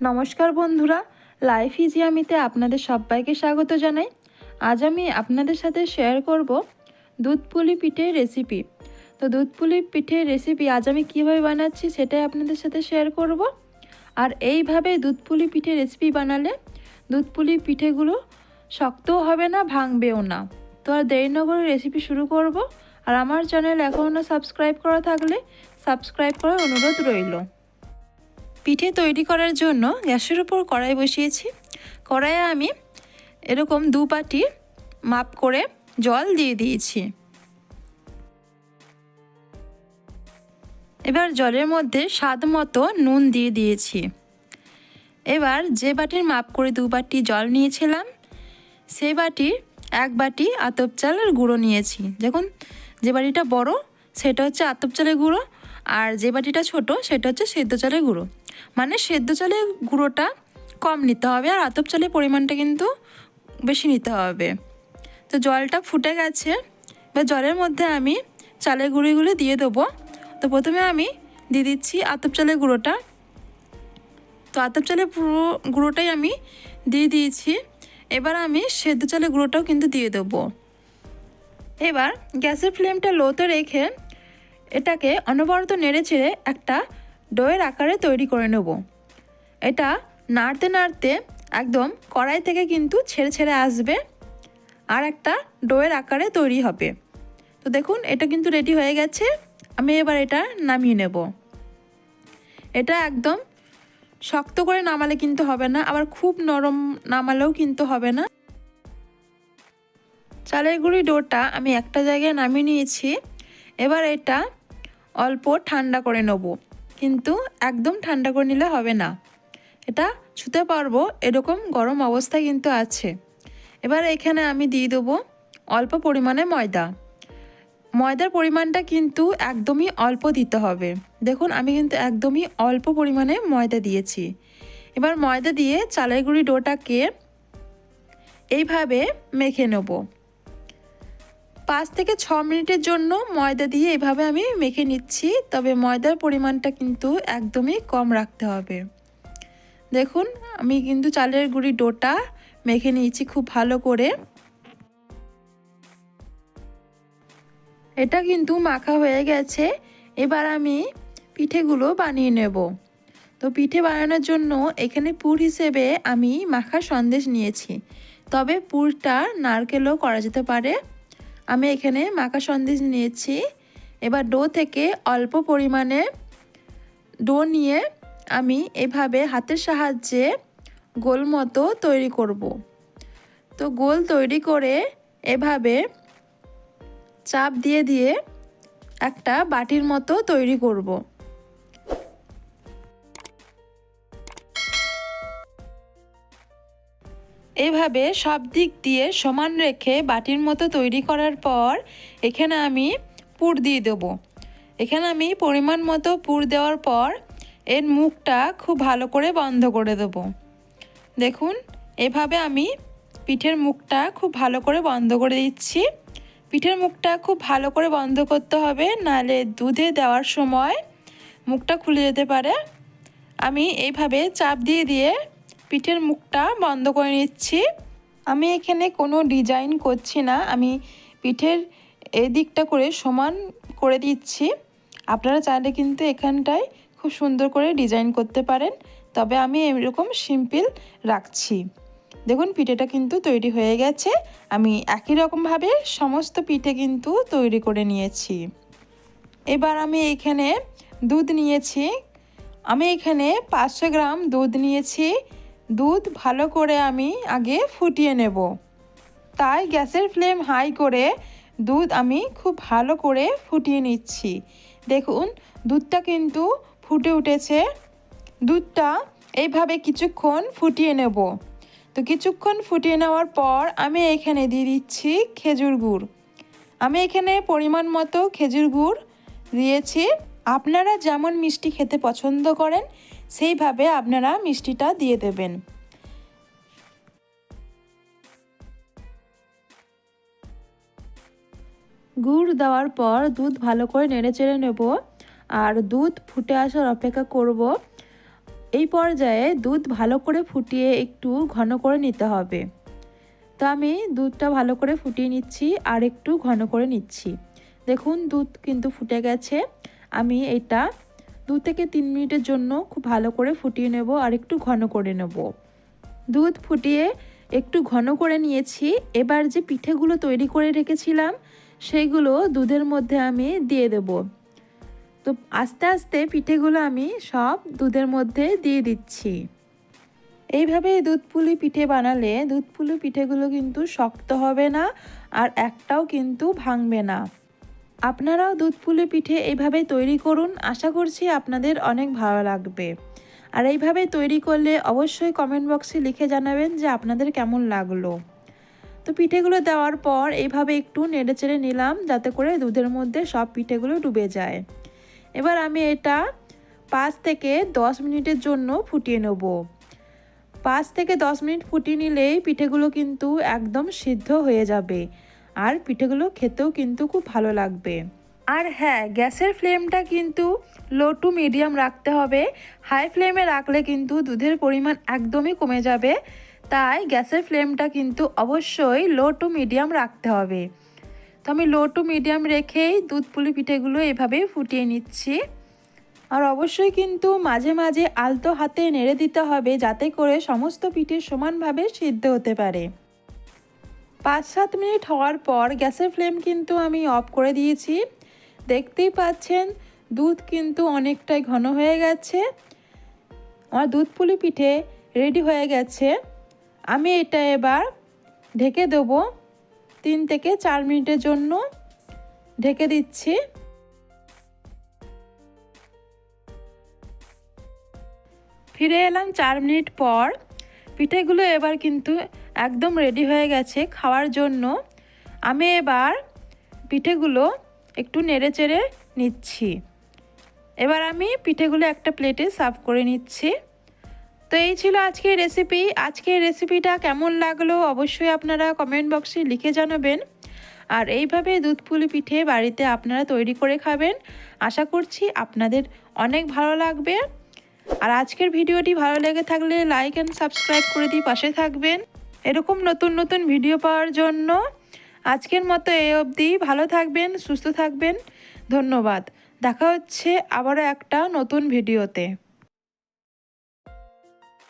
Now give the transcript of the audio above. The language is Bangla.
নমস্কার বন্ধুরা লাইফ ইজিয়ামিতে আপনাদের সবাইকে স্বাগত জানাই। আজ আমি আপনাদের সাথে শেয়ার করব দুধ পুলি পিঠের রেসিপি তো দুধ পুলি পিঠের রেসিপি আজ আমি কীভাবে বানাচ্ছি সেটাই আপনাদের সাথে শেয়ার করব। আর এইভাবে দুধ পুলি পিঠে রেসিপি বানালে দুধ পুলি পিঠেগুলো শক্তও হবে না, ভাঙবেও না। তো আর দেরি না করে রেসিপি শুরু করব। আর আমার চ্যানেল এখনও সাবস্ক্রাইব করা থাকলে সাবস্ক্রাইব করার অনুরোধ রইল। পিঠে তৈরি করার জন্য গ্যাসের উপর কড়াই বসিয়েছি। কড়াইয়ে আমি এরকম দু পাটি মাপ করে জল দিয়ে দিয়েছি। এবার জলের মধ্যে স্বাদ মতো নুন দিয়ে দিয়েছি। এবার যে বাটির মাপ করে দু বাটি জল নিয়েছিলাম সেই বাটির এক বাটি আতপ চালের গুঁড়ো নিয়েছি। দেখুন, যে বাটিটা বড়, সেটা হচ্ছে আতপ চালের গুঁড়ো আর যে বাটিটা ছোট, সেটা হচ্ছে সেদ্ধ চালের গুঁড়ো। মানে সেদ্ধ চালের গুঁড়োটা কম নিতে হবে আর আতপ চালের পরিমাণটা কিন্তু বেশি নিতে হবে। তো জলটা ফুটে গেছে, এবার জলের মধ্যে আমি চালের গুঁড়িগুলো দিয়ে দেবো। তো প্রথমে আমি দিয়ে দিচ্ছি আতপ চালের গুঁড়োটা। তো আতপ চালের পুরো গুঁড়োটাই আমি দিয়ে দিয়েছি। এবার আমি সেদ্ধ চালের গুঁড়োটাও কিন্তু দিয়ে দেবো। এবার গ্যাসের ফ্লেমটা লোতে রেখে এটাকে অনবরত নেড়ে চেড়ে একটা ডোয়ের আকারে তৈরি করে নেব। এটা নাড়তে নাড়তে একদম কড়াই থেকে কিন্তু ছেড়ে ছেড়ে আসবে আর একটা ডোয়ের আকারে তৈরি হবে। তো দেখুন, এটা কিন্তু রেডি হয়ে গেছে। আমি এবার এটা নামিয়ে নেব। এটা একদম শক্ত করে নামালে কিন্তু হবে না, আবার খুব নরম নামালেও কিন্তু হবে না। চালের গুঁড়ি ডোটা আমি একটা জায়গায় নামিয়ে নিয়েছি। এবার এটা অল্প ঠান্ডা করে নেব। কিন্তু একদম ঠান্ডা করে নিলে হবে না। এটা ছুতে পারব, এরকম গরম অবস্থা কিন্তু আছে। এবার এখানে আমি দিয়ে দেবো অল্প পরিমাণে ময়দা। ময়দার পরিমাণটা কিন্তু একদমই অল্প দিতে হবে। দেখুন, আমি কিন্তু একদমই অল্প পরিমাণে ময়দা দিয়েছি। এবার ময়দা দিয়ে চালের গুঁড়ি ডোটাকে এইভাবে মেখে নেব। পাঁচ থেকে ছ মিনিটের জন্য ময়দা দিয়ে এভাবে আমি মেখে নিচ্ছি, তবে ময়দার পরিমাণটা কিন্তু একদমই কম রাখতে হবে। দেখুন, আমি কিন্তু চালের গুঁড়ি ডোটা মেখে নিয়েছি খুব ভালো করে। এটা কিন্তু মাখা হয়ে গেছে, এবার আমি পিঠেগুলো বানিয়ে নেব। তো পিঠে বানানোর জন্য এখানে পুর হিসেবে আমি মাখা সন্দেশ নিয়েছি, তবে পুরটা নারকেলও করা যেতে পারে। আমি এখানে মাখা সন্দেশ নিয়েছি। এবার ডো থেকে অল্প পরিমাণে ডো নিয়ে আমি এভাবে হাতের সাহায্যে গোল মতো তৈরি করব। তো গোল তৈরি করে এভাবে চাপ দিয়ে দিয়ে একটা বাটির মতো তৈরি করব। এভাবে সব দিক দিয়ে সমান রেখে বাটির মতো তৈরি করার পর এখানে আমি পুর দিয়ে দেব। এখানে আমি পরিমাণ মতো পুর দেওয়ার পর এর মুখটা খুব ভালো করে বন্ধ করে দেব। দেখুন, এভাবে আমি পিঠের মুখটা খুব ভালো করে বন্ধ করে দিচ্ছি। পিঠের মুখটা খুব ভালো করে বন্ধ করতে হবে, নালে দুধে দেওয়ার সময় মুখটা খুলে যেতে পারে। আমি এইভাবে চাপ দিয়ে দিয়ে পিঠের মুখটা বন্ধ করে নিচ্ছি। আমি এখানে কোনো ডিজাইন করছি না। আমি পিঠের এদিকটা করে সমান করে দিচ্ছি। আপনারা চাইলে কিন্তু এখানটায় খুব সুন্দর করে ডিজাইন করতে পারেন। তবে আমি এরকম সিম্পল রাখছি। দেখুন, পিঠেটা কিন্তু তৈরি হয়ে গেছে। আমি একই রকমভাবে সমস্ত পিঠে কিন্তু তৈরি করে নিয়েছি। এবার আমি এখানে দুধ নিয়েছি। আমি এখানে পাঁচশো গ্রাম দুধ নিয়েছি। দুধ ভালো করে আমি আগে ফুটিয়ে নেব। তাই গ্যাসের ফ্লেম হাই করে দুধ আমি খুব ভালো করে ফুটিয়ে নিচ্ছি। দেখুন, দুধটা কিন্তু ফুটে উঠেছে। দুধটা এইভাবে কিছুক্ষণ ফুটিয়ে নেব। তো কিছুক্ষণ ফুটিয়ে নেওয়ার পর আমি এখানে দিয়ে দিচ্ছি খেজুর গুড়। আমি এখানে পরিমাণ মতো খেজুর গুড় দিয়েছি। আপনারা যেমন মিষ্টি খেতে পছন্দ করেন সেইভাবে আপনারা মিষ্টিটা দিয়ে দেবেন। গুড় দেওয়ার পর দুধ ভালো করে নেড়ে চেড়ে নেব আর দুধ ফুটে আসার অপেক্ষা করব। এই পর্যায়ে দুধ ভালো করে ফুটিয়ে একটু ঘন করে নিতে হবে। তো আমি দুধটা ভালো করে ফুটিয়ে নিচ্ছি আর একটু ঘন করে নিচ্ছি। দেখুন দুধ কিন্তু ফুটে গেছে। আমি এটা দু থেকে তিন মিনিটের জন্য খুব ভালো করে ফুটিয়ে নেব আর একটু ঘন করে নেব। দুধ ফুটিয়ে একটু ঘন করে নিয়েছি। এবার যে পিঠেগুলো তৈরি করে রেখেছিলাম, সেইগুলো দুধের মধ্যে আমি দিয়ে দেব। তো আস্তে আস্তে পিঠেগুলো আমি সব দুধের মধ্যে দিয়ে দিচ্ছি। এইভাবে দুধ পুলি পিঠে বানালে দুধ পুলি পিঠেগুলো কিন্তু শক্ত হবে না আর একটাও কিন্তু ভাঙবে না। আপনারাও দুধ পুলি পিঠে এইভাবে তৈরি করুন। আশা করছি আপনাদের অনেক ভালো লাগবে। আর এইভাবে তৈরি করলে অবশ্যই কমেন্ট বক্সে লিখে জানাবেন যে আপনাদের কেমন লাগল। তো পিঠেগুলো দেওয়ার পর এইভাবে একটু নেড়ে চেড়ে নিলাম যাতে করে দুধের মধ্যে সব পিঠেগুলো ডুবে যায়। এবার আমি এটা পাঁচ থেকে দশ মিনিটের জন্য ফুটিয়ে নেব। পাঁচ থেকে দশ মিনিট ফুটিয়ে নিলেই পিঠেগুলো কিন্তু একদম সিদ্ধ হয়ে যাবে। আর পিঠেগুলো খেতেও কিন্তু খুব ভালো লাগবে। আর হ্যাঁ গ্যাসের ফ্লেমটা কিন্তু লো টু মিডিয়াম রাখতে হবে। হাই ফ্লেমে রাখলে কিন্তু দুধের পরিমাণ একদমই কমে যাবে। তাই গ্যাসের ফ্লেমটা কিন্তু অবশ্যই লো টু মিডিয়াম রাখতে হবে। তো আমি লো টু মিডিয়াম রেখেই দুধ পুলি পিঠেগুলো এভাবেই ফুটিয়ে নিচ্ছি। আর অবশ্যই কিন্তু মাঝে মাঝে আলতো হাতে নেড়ে দিতে হবে যাতে করে সমস্ত পিঠে সমানভাবে সিদ্ধ হতে পারে। পাঁচ সাত মিনিট হওয়ার পর গ্যাসের ফ্লেম কিন্তু আমি অফ করে দিয়েছি। দেখতেই পাচ্ছেন, দুধ কিন্তু অনেকটাই ঘন হয়ে গেছে। আমার দুধ পুলি পিঠে রেডি হয়ে গেছে। আমি এটা এবার ঢেকে দেবো তিন থেকে চার মিনিটের জন্য। ঢেকে দিচ্ছি। ফিরে এলাম চার মিনিট পর। পিঠেগুলো এবার কিন্তু একদম রেডি হয়ে গেছে খাওয়ার জন্য। আমি এবার পিঠেগুলো একটু নেড়ে চেড়ে নিচ্ছি। এবার আমি পিঠেগুলো একটা প্লেটে সার্ভ করে নিচ্ছি। তো এই ছিল আজকের রেসিপি আজকের রেসিপিটা কেমন লাগল অবশ্যই আপনারা কমেন্ট বক্সে লিখে জানাবেন। আর এইভাবে দুধ পুলি পিঠে বাড়িতে আপনারা তৈরি করে খাবেন। আশা করছি আপনাদের অনেক ভালো লাগবে। আর আজকের ভিডিওটি ভালো লেগে থাকলে লাইক অ্যান্ড সাবস্ক্রাইব করে দিয়ে পাশে থাকবেন। এরকম নতুন নতুন ভিডিও পাওয়ার জন্য আজকের মতো এ অবধি। ভালো থাকবেন, সুস্থ থাকবেন। ধন্যবাদ। দেখা হচ্ছে আবারও একটা নতুন ভিডিওতে